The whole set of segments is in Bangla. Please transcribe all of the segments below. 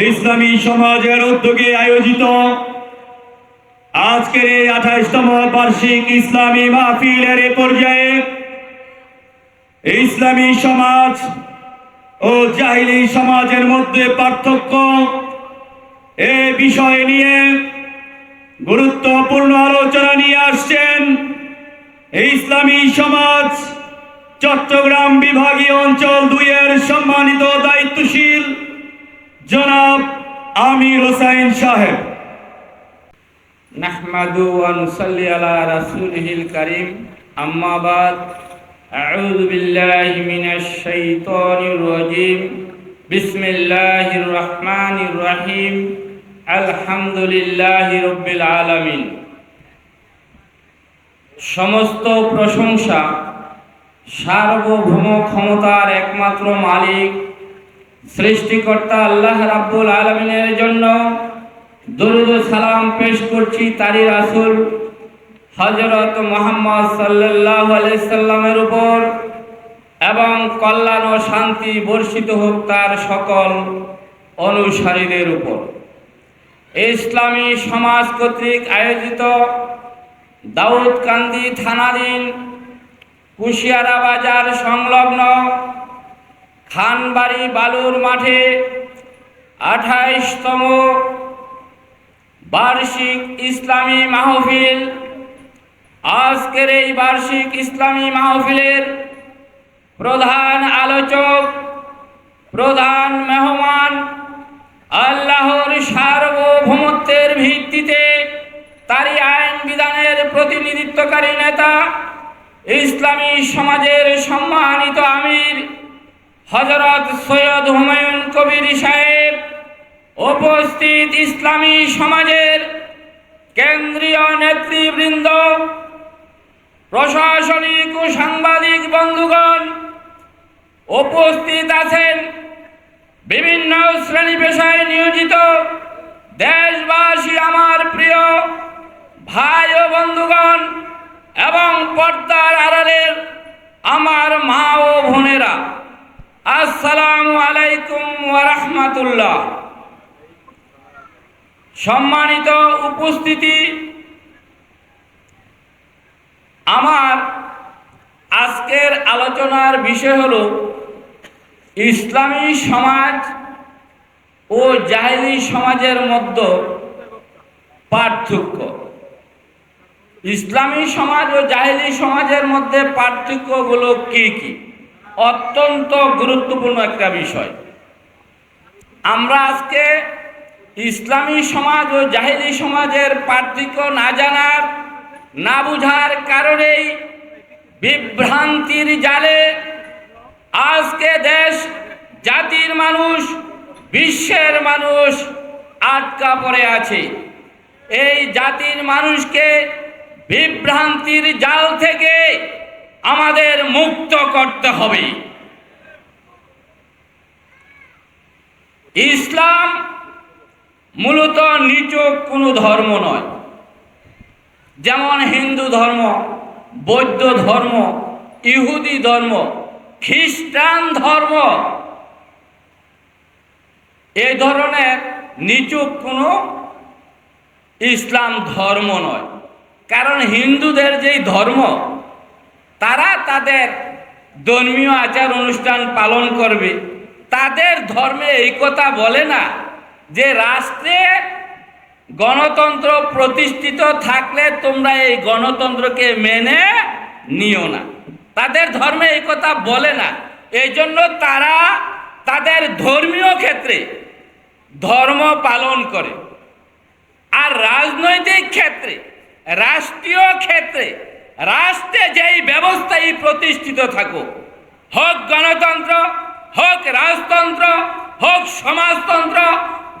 ইসলামী সমাজের উদ্যোগে আয়োজিত আজকের এই আঠাইশতম বার্ষিক ইসলামী মাহফিলের পর্যায়ে ইসলামী সমাজ ও জাহিলি সমাজের মধ্যে পার্থক্য এ বিষয় নিয়ে গুরুত্বপূর্ণ আলোচনা নিয়ে আসছেন ইসলামী সমাজ চট্টগ্রাম বিভাগীয় অঞ্চল দুইয়ের সম্মানিত জনাব আমির হোসাইন সাহেব। নাহমাদু ওয়া নুসাল্লি আলা রাসূলিহিল কারীম। আম্মা বাদ। আউযু বিল্লাহি মিনাশ শাইতানির রাজীম। বিসমিল্লাহির রহমানির রহিম। আলহামদুলিল্লাহি রাব্বিল আলামিন। সমস্ত প্রশংসা, সার্বভৌম ক্ষমতার একমাত্র মালিক সৃষ্টিকর্তা আল্লাহ রাব্বুল আলমিনের জন্য দরুদ সালাম পেশ করছি তারি রাসুল হজরত মোহাম্মদ সাল্লাহ সাল্লামের উপর এবং কল্যাণ ও শান্তি বর্ষিত হোক তার সকল অনুসারীদের উপর। ইসলামী সমাজ কর্তৃক আয়োজিত দাউদকান্দি থানাধীন কুশিয়ারা বাজার সংলগ্ন খানবাড়ি বালুর মাঠে আঠাইশতম বার্ষিক ইসলামী মাহফিল। আজকের এই বার্ষিক ইসলামী মাহফিলের প্রধান আলোচক, প্রধান মেহমান আল্লাহর সার্বভৌমত্বের ভিত্তিতে তারই আইন বিধানের প্রতিনিধিত্বকারী নেতা, ইসলামী সমাজের সম্মানিত আমির হজরত সৈয়দ হুমায়ুন কবির সাহেব উপস্থিত ইসলামী সমাজের কেন্দ্রীয় নেতৃবৃন্দ, প্রশাসনিক ও সাংবাদিক বন্ধুগণ উপস্থিত আছেন। বিভিন্ন শ্রেণি পেশায় নিয়োজিত দেশবাসী আমার প্রিয় ভাই ও বন্ধুগণ এবং পর্দার আড়ালের আমার মা ও বোনেরা। আসসালামু আলাইকুম ওয়া সম্মানিত উপস্থিতি, আমার আজকের আলোচনার বিষয় হল ইসলামী সমাজ ও জাহেলি সমাজের মধ্যে পার্থক্য। ইসলামী সমাজ ও জাহেলি সমাজের মধ্যে পার্থক্যগুলো কি কি? অত্যন্ত গুরুত্বপূর্ণ একটা বিষয়। আমরা আজকে ইসলামী সমাজ ও জাহিলি সমাজের পার্থক্য না জানার, না বুঝার কারণেই বিভ্রান্তির জালে আজকে দেশ, জাতির মানুষ, বিশ্বের মানুষ আটকা পড়ে আছে। এই জাতির মানুষকে বিভ্রান্তির জাল থেকে আমাদের মুক্ত করতে হবে। ইসলাম মূলত নিচক কোনো ধর্ম নয়। যেমন হিন্দু ধর্ম, বৌদ্ধ ধর্ম, ইহুদি ধর্ম, খ্রিস্টান ধর্ম, এ ধরনের নিচুক কোনো ইসলাম ধর্ম নয়। কারণ হিন্দুদের যেই ধর্ম তারা তাদের ধর্মীয় আচার অনুষ্ঠান পালন করবে। তাদের ধর্মে এই কথা বলে না যে রাষ্ট্রে গণতন্ত্র প্রতিষ্ঠিত থাকলে তোমরা এই গণতন্ত্রকে মেনে নিও না। তাদের ধর্মে এই কথা বলে না। এই জন্য তারা তাদের ধর্মীয় ক্ষেত্রে ধর্ম পালন করে। আর রাজনৈতিক ক্ষেত্রে, রাষ্ট্রীয় ক্ষেত্রে রাষ্ট্রে যেই ব্যবস্থাই প্রতিষ্ঠিত থাকুক, হোক গণতন্ত্র, হোক রাজতন্ত্র, হোক সমাজতন্ত্র,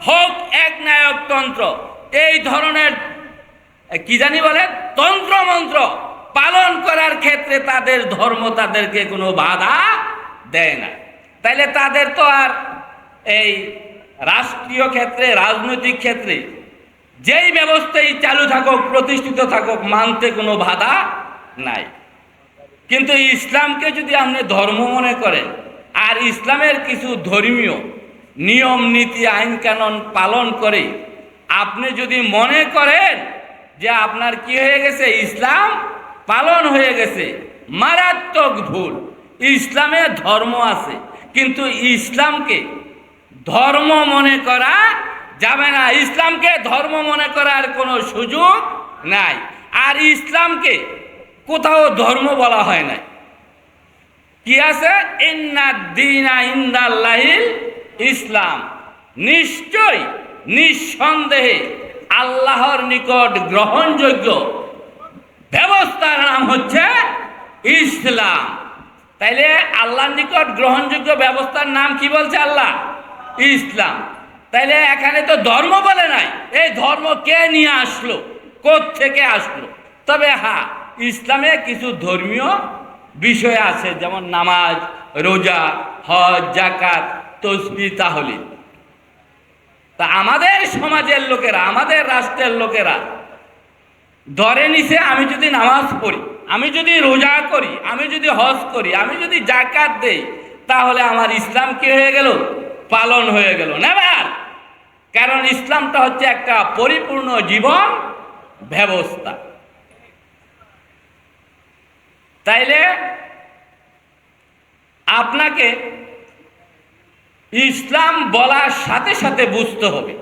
হোক একনায়কতন্ত্র, এই ধরনের কি জানি বলে, তন্ত্রমন্ত্র পালন করার ক্ষেত্রে তাদের ধর্ম তাদেরকে কোনো বাধা দেয় না। তাইলে তাদের তো আর এই রাষ্ট্রীয় ক্ষেত্রে, রাজনৈতিক ক্ষেত্রে যেই ব্যবস্থাই চালু থাকুক, প্রতিষ্ঠিত থাকুক, মানতে কোনো বাধা নাই। কিন্তু ইসলামকে যদি আপনি ধর্ম মনে করেন, আর ইসলামের কিছু ধর্মীয় নিয়ম, নীতি, আইন, কানুন পালন করে আপনি যদি মনে করেন যে আপনার কি হয়ে গেছে? ইসলাম পালন হয়ে গেছে। মারাত্মক ভুল। ইসলামে ধর্ম আছে, কিন্তু ইসলামকে ধর্ম মনে করা যাবে না। ইসলামকে ধর্ম মনে করার কোনো সুযোগ নাই। আর ইসলামকে কোথাও ধর্ম বলা হয় নাই। কি আছে? ইসলাম। নিশ্চয়, নিঃসন্দেহে আল্লাহর নিকট গ্রহণযোগ্য ব্যবস্থার নাম হচ্ছে ইসলাম। তাইলে আল্লাহর নিকট গ্রহণযোগ্য ব্যবস্থার নাম কি বলছে আল্লাহ? ইসলাম। তাইলে এখানে তো ধর্ম বলে নাই। এই ধর্ম কে নিয়ে আসলো? থেকে আসলো? তবে হ্যাঁ ইসলামে কিছু ধর্মীয় বিষয় আছে, যেমন নামাজ, রোজা, হজ জাকাত তসবি তাহলে তা আমাদের সমাজের লোকেরা, আমাদের রাষ্ট্রের লোকেরা ধরে নিছে আমি যদি নামাজ পড়ি, আমি যদি রোজা করি, আমি যদি হজ করি, আমি যদি জাকাত দেই, তাহলে আমার ইসলাম কি হয়ে গেল? পালন হয়ে গেল। নেবার কারণ ইসলামটা হচ্ছে একটা পরিপূর্ণ জীবন ব্যবস্থা। তাইলে আপনাকে ইসলাম বলার সাথে সাথে বুঝতে হবে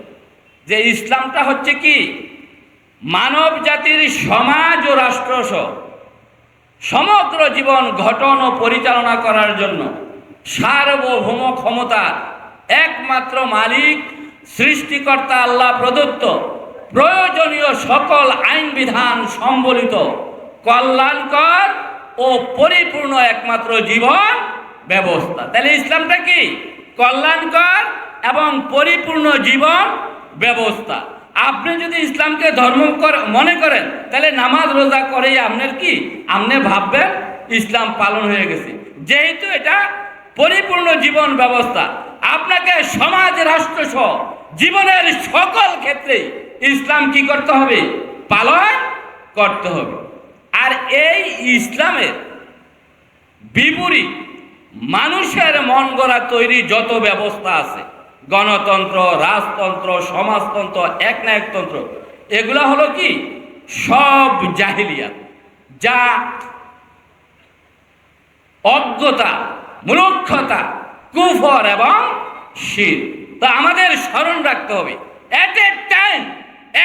যে ইসলামটা হচ্ছে কি? মানব জাতির সমাজ ও রাষ্ট্রসহ সমগ্র জীবন গঠন ও পরিচালনা করার জন্য সার্বভৌম ক্ষমতার একমাত্র মালিক, সৃষ্টিকর্তা আল্লাহ প্রদত্ত প্রয়োজনীয় সকল আইন বিধান সম্বলিত কল্যাণকর ও পরিপূর্ণ একমাত্র জীবন ব্যবস্থা। তাহলে ইসলামটা কি? কল্যাণকর এবং পরিপূর্ণ জীবন ব্যবস্থা। আপনি যদি ইসলামকে ধর্ম মনে করেন, তাহলে নামাজ রোজা করেই আপনার কি? আপনি ভাববেন ইসলাম পালন হয়ে গেছে। যেহেতু এটা পরিপূর্ণ জীবন ব্যবস্থা, আপনাকে সমাজ, রাষ্ট্র সহ জীবনের সকল ক্ষেত্রেই ইসলাম কি করতে হবে? পালন করতে হবে। আর এই ইসলামের বিপরীত মানুষের মন গড়া তৈরি যত ব্যবস্থা আছে, গণতন্ত্র, রাজতন্ত্র, সমাজতন্ত্র, এক না একতন্ত্র এগুলা হলো কি? সব জাহিলিয়াত, যা অজ্ঞতা, মূর্খতা, কুফর এবং শির। তা আমাদের স্মরণ রাখতে হবে এট এ টাইম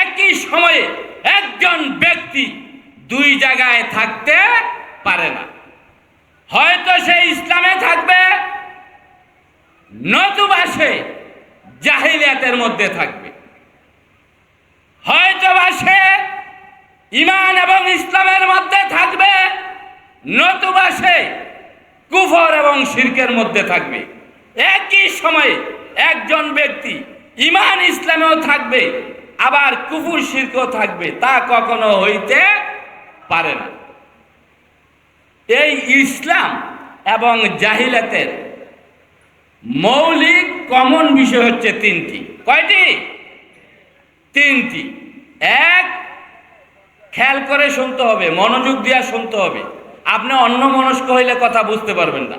একই সময়ে একজন ব্যক্তি দুই জায়গায় থাকতে পারে না। হয়তো সে ইসলামে থাকবে, নতুবা সে জাহিলিয়াতের মধ্যে থাকবে। হয়তো বা সে ইমান এবং ইসলামের মধ্যে থাকবে, নতুবা সে কুফর এবং শিরকের মধ্যে থাকবে। একই সময়ে একজন ব্যক্তি ইমান ইসলামেও থাকবে, আবার কুফুর শিরকেও থাকবে, তা কখনো হইতে পারে না। এই ইসলাম এবং জাহিলাতের মৌলিক কমন বিষয় হচ্ছে তিনটি। কয়টি? তিনটি। এক, খেয়াল করে শুনতে হবে, মনোযোগ দিয়া শুনতে হবে। আপনি অন্য মনস্ক হইলে কথা বুঝতে পারবেন না।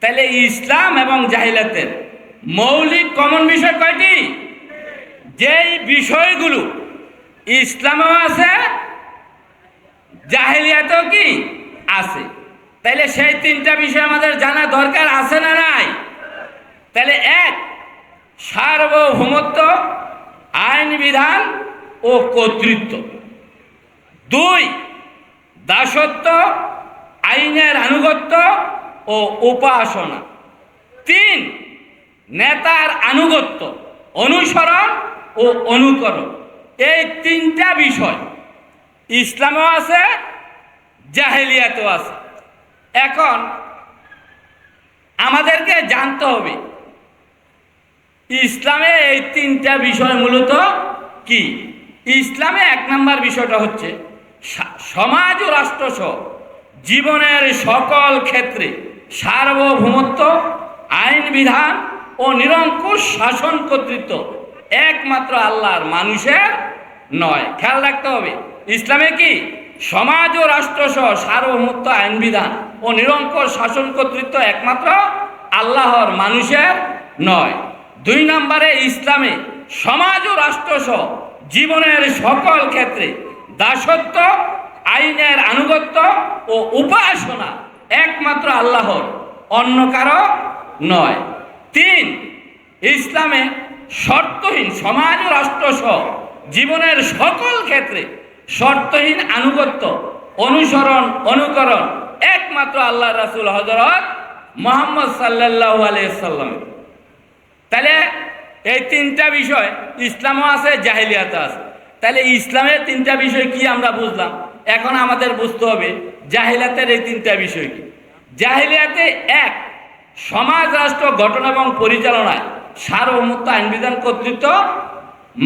তাহলে ইসলাম এবং জাহিলাতের মৌলিক কমন বিষয় কয়টি? যেই বিষয়গুলো ইসলামেও আছে জাহেলিয়াতেও কি? আছে। তাইলে সেই তিনটা বিষয় আমাদের জানা দরকার আছে না নাই? তাহলে এক, সার্বভৌমত্ব, আইন বিধান ও কর্তৃত্ব। দুই, দাসত্ব, আইনের আনুগত্য ও উপাসনা। তিন, নেতার আনুগত্য, অনুসরণ ও অনুকরণ। এই তিনটা বিষয় ইসলামেও আছে, জাহেলিয়াতেও আছে। এখন আমাদেরকে জানতে হবে, ইসলামে এই তিনটা বিষয় মূলত কি? ইসলামে এক নম্বর বিষয়টা হচ্ছে সমাজ ও রাষ্ট্রসহ জীবনের সকল ক্ষেত্রে সার্বভৌমত্ব, আইন বিধান ও নিরঙ্কুশ শাসন কর্তৃত্ব একমাত্র আল্লাহর মানুষের নয়। খেয়াল রাখতে হবে ইসলামে কি সমাজ ও রাষ্ট্রসহ সার্বভৌমত্ব আইন বিধান ও নিরঙ্কুশ শাসন কর্তৃত্ব একমাত্র আল্লাহর মানুষের নয়। দুই নম্বরে ইসলামে সমাজ ও রাষ্ট্রসহ জীবনের সকল ক্ষেত্রে দাসত্ব, আইনের আনুগত্য ও উপাসনা একমাত্র আল্লাহর, অন্য কারও নয়। তিন, ইসলামে শর্তহীন সমাজ ও রাষ্ট্রসহ জীবনের সকল ক্ষেত্রে শর্তহীন আনুগত্য, অনুসরণ, অনুকরণ একমাত্র আল্লাহ রাসুল হজরত মোহাম্মদ সাল্লাহ আলিয়াল্লাম তাহলে এই তিনটা বিষয় ইসলামও আছে জাহিলিয়াতে আছে। তাহলে ইসলামের তিনটা বিষয় কি আমরা বুঝলাম? এখন আমাদের বুঝতে হবে জাহিলিয়াতের এই তিনটা বিষয় কি। জাহিলিয়াতে এক, সমাজ, রাষ্ট্র, গঠন এবং পরিচালনায় সার্বভৌমত্ব আইন বিধান কর্তৃত্ব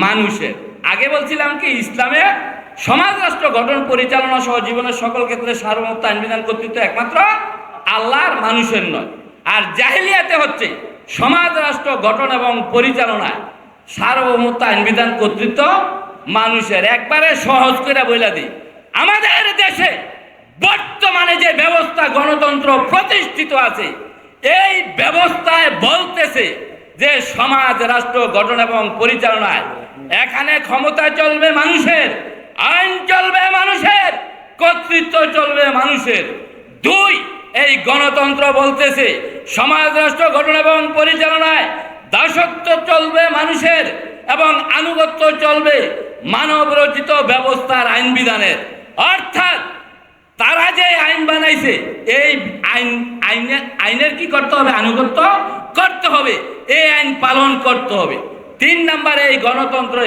মানুষের। আগে বলছিলাম কি ইসলামে সমাজ রাষ্ট্র গঠন, পরিচালনা সহ জীবনের সকল ক্ষেত্রে সার্বভৌমত্ব, আইন বিধান কর্তৃত্ব একমাত্র আল্লাহর মানুষের নয়। আর জাহিলিয়াতে হচ্ছে সমাজ রাষ্ট্র গঠন এবং পরিচালনায় সার্বভৌমত্ব, আইন বিধান কর্তৃত্ব মানুষের। একবারে সহজ করে বইলা দিই। আমাদের দেশে বর্তমানে যে ব্যবস্থা গণতন্ত্র প্রতিষ্ঠিত আছে, এই ব্যবস্থায় বলতেছে যে সমাজ রাষ্ট্র গঠন এবং পরিচালনায় এখানে ক্ষমতা চলবে মানুষের। আইন চলবে মানুষের, কর্তৃত্ব চলবে মানুষের। দুই, এই গণতন্ত্র বলতেছে সমাজ রাষ্ট্র গঠন এবং পরিচালনায় দাসত্ব চলবে মানুষের এবং আনুগত্য চলবে মানব রচিত ব্যবস্থার আইন বিধানের অর্থাৎ তারা যে আইন বানাইছে, এই আইন আইনের আইনের কি করতে হবে? আনুগত্য করতে হবে। এই আইন পালন করতে হবে। তিন নম্বরে, এই গণতন্ত্রে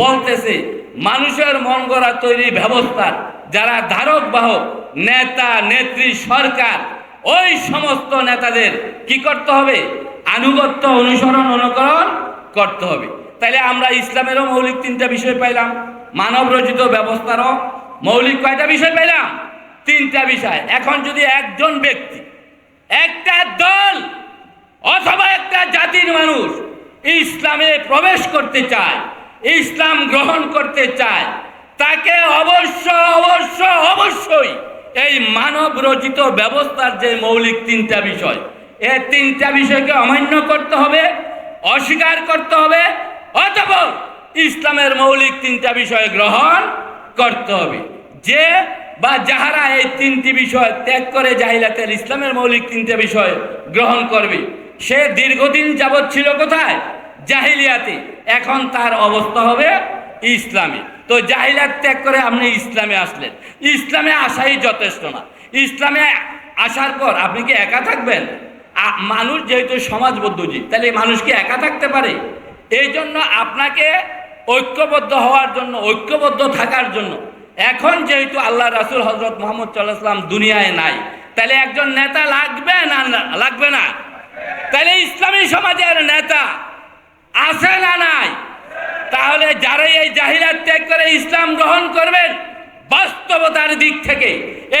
বলতেছে মানুষের মন গড়া তৈরি ব্যবস্থার যারা ধারক, বাহক, নেতা, নেত্রী, সরকার, ওই সমস্ত নেতাদের কি করতে হবে? আনুগত্য অনুসরণ, অনুকরণ করতে হবে। তাইলে আমরা ইসলামেরও মৌলিক তিনটা বিষয় পাইলাম মানব রচিত ব্যবস্থারও মৌলিক কয়টা বিষয় পাইলাম? তিনটা বিষয়। এখন যদি একজন ব্যক্তি, একটা দল অথবা একটা জাতির মানুষ ইসলামে প্রবেশ করতে চায় ইসলাম গ্রহণ করতে চায়, তাকে অবশ্য অবশ্য, অবশ্যই এই মানব রচিত ব্যবস্থার যে মৌলিক তিনটা বিষয় এই তিনটা বিষয়কে অমান্য করতে হবে, অস্বীকার করতে হবে অথবা ইসলামের মৌলিক তিনটা বিষয় গ্রহণ করতে হবে। যে বা যাহারা এই তিনটি বিষয় ত্যাগ করে জাহিলাতের ইসলামের মৌলিক তিনটে বিষয় গ্রহণ করবে, সে দীর্ঘদিন যাবৎ ছিল কোথায়? জাহিলিয়াতে। এখন তার অবস্থা হবে ইসলামে। তো জাহিলাত ত্যাগ করে আপনি ইসলামে আসলেন। ইসলামে আসাই যথেষ্ট না। ইসলামে আসার পর আপনি কি একা থাকবেন? মানুষ যেহেতু সমাজবদ্ধ জীব, তাহলে মানুষ কি একা থাকতে পারে? এই জন্য আপনাকে ঐক্যবদ্ধ হওয়ার জন্য, ঐক্যবদ্ধ থাকার জন্য, এখন যেহেতু আল্লাহ রাসুল হজরত মোহাম্মদ সাল্লাহাম দুনিয়ায় নাই, তাহলে একজন নেতা লাগবে না- লাগবে না? তাহলে ইসলামী সমাজের নেতা আছে না নাই? তাহলে যারা এই জাহিরাত ত্যাগ করে ইসলাম গ্রহণ করবেন, বাস্তবতার দিক থেকে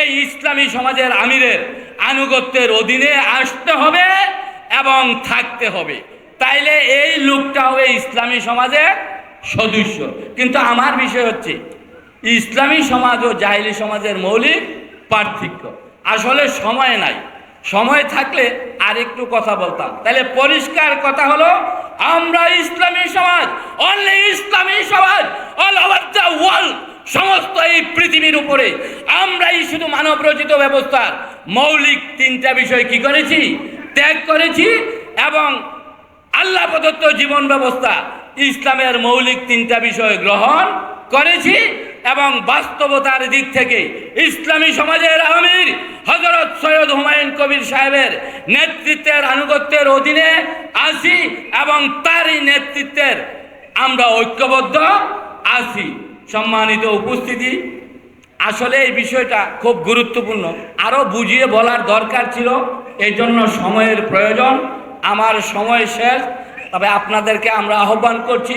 এই ইসলামী সমাজের আমিরের আনুগত্যের অধীনে আসতে হবে এবং থাকতে হবে। তাইলে এই লোকটা হবে ইসলামী সমাজের সদস্য। কিন্তু আমার বিষয় হচ্ছে, ইসলামী সমাজ ও জাহিলি সমাজের মৌলিক পার্থক্য। আসলে সময় নাই। সময় থাকলে আর একটু কথা বলতাম। তাহলে পরিষ্কার কথা হলো, আমরা ইসলামী সমাজ অনলি ইসলামী সমাজ অল ওভার দ্য ওয়ার্ল্ড সমস্ত এই পৃথিবীর উপরে, আমরাই শুধু মানব রচিত ব্যবস্থার মৌলিক তিনটা বিষয় কি করেছি? ত্যাগ করেছি এবং আল্লাহ প্রদত্ত জীবন ব্যবস্থা, ইসলামের মৌলিক তিনটা বিষয় গ্রহণ করেছি। এবং বাস্তবতার দিক থেকে ইসলামী সমাজের আমির হজরত সৈয়দ হুমায়ুন কবির সাহেবের নেতৃত্বের আনুগত্যের অধীনে আছি এবং তারই নেতৃত্বের আমরা ঐক্যবদ্ধ আছি। সম্মানিত উপস্থিতি, আসলে এই বিষয়টা খুব গুরুত্বপূর্ণ। আরও বুঝিয়ে বলার দরকার ছিল এই জন্য সময়ের প্রয়োজন। আমার সময় শেষ, তবে আপনাদেরকে আমরা আহ্বান করছি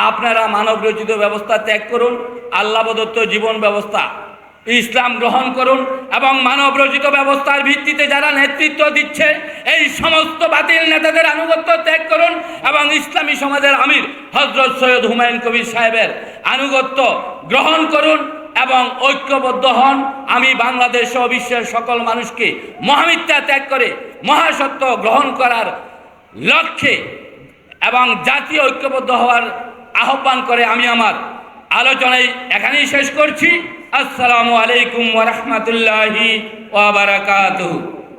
আপনারা মানব রচিত ব্যবস্থা ত্যাগ করুন আল্লাহ প্রদত্ত জীবন ব্যবস্থা ইসলাম গ্রহণ করুন এবং মানব রচিত ব্যবস্থার ভিত্তিতে যারা নেতৃত্ব দিচ্ছে, এই সমস্ত বাতিল নেতাদের আনুগত্য ত্যাগ করুন এবং ইসলামী সমাজের আমির হজরত সৈয়দ হুমায়ুন কবির সাহেবের আনুগত্য গ্রহণ করুন এবং ঐক্যবদ্ধ হন। আমি বাংলাদেশ ও বিশ্বের সকল মানুষকে মহামিথ্যা ত্যাগ করে মহাসত্য গ্রহণ করার লক্ষ্যে এবং জাতীয় ঐক্যবদ্ধ হওয়ার আহ্বান করে আমি আমার আলোচনায় এখানেই শেষ করছি। আসসালামু আলাইকুম ওরহমতুল্লাহি ওয়াবারাকাতুহু